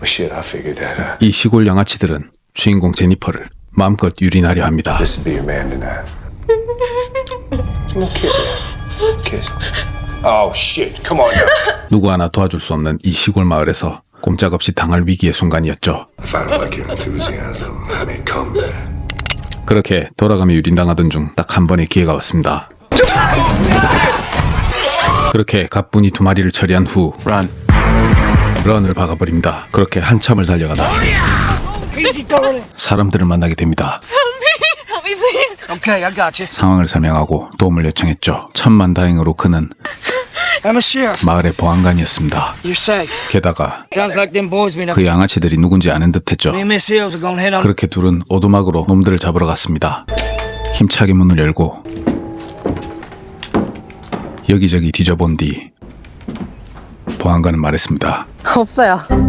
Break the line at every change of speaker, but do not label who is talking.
Well, shit, I figured that out.
이 시골 양아치들은 주인공 제니퍼를 마음껏 유린하려 합니다.
This will be your man tonight. Come on, kiss her. Kiss. Oh shit! Come on now.
누구 하나 도와줄 수 없는 이 시골 마을에서 꼼짝없이 당할 위기의 순간이었죠.
If I don't like your enthusiasm, honey, come back.
그렇게 돌아가며 유린당하던 중 딱 한 번의 기회가 왔습니다. 그렇게 가뿐히 두 마리를 처리한 후
Run.
런을 박아버립니다. 그렇게 한참을 달려가다 사람들을 만나게 됩니다.
Help me, please.
Okay, I got you.
상황을 설명하고 도움을 요청했죠. 천만다행으로 그는. 마을의 보안관이었습니다.
You're safe.
게다가
Sounds like them boys been up.
그 양아치들이 누군지 아는 듯했죠.
Me and Miss Hills are gonna head on.
그렇게 둘은 오두막으로 놈들을 잡으러 갔습니다. 힘차게 문을 열고 여기저기 뒤져본 뒤 보안관은 말했습니다.
없어요.